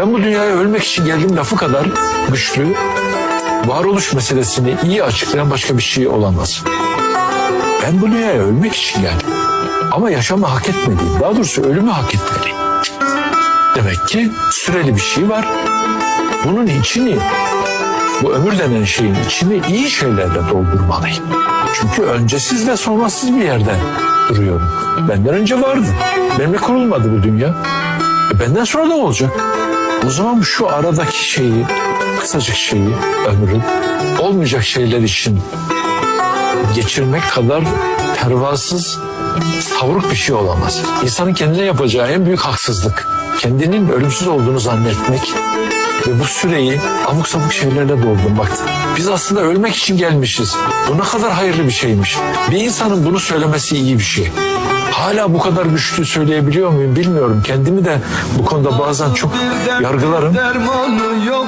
Ben bu dünyaya ölmek için geldim lafı kadar güçlü, varoluş meselesini iyi açıklayan başka bir şey olamaz. Ben bu dünyaya ölmek için geldim. Ama yaşamı hak etmeliyim. Daha doğrusu ölümü hak etmeliyim. Demek ki süreli bir şey var. Bunun içini, bu ömür denen şeyin içini iyi şeylerle doldurmalıyım. Çünkü öncesiz ve sonrasız bir yerde duruyorum. Benden önce vardı. Benimle kurulmadı bu dünya. E benden sonra da olacak. O zaman şu aradaki şeyi, kısacık şeyi, ömrün olmayacak şeyler için geçirmek kadar pervasız, savruk bir şey olamaz. İnsanın kendine yapacağı en büyük haksızlık. Kendinin ölümsüz olduğunu zannetmek ve bu süreyi abuk sabuk şeylerle doldurmak. Biz aslında ölmek için gelmişiz. Bu ne kadar hayırlı bir şeymiş. Bir insanın bunu söylemesi iyi bir şey. Hala bu kadar güçlü söyleyebiliyor muyum bilmiyorum. Kendimi de bu konuda bazen çok yargılarım. Dermanı yoktur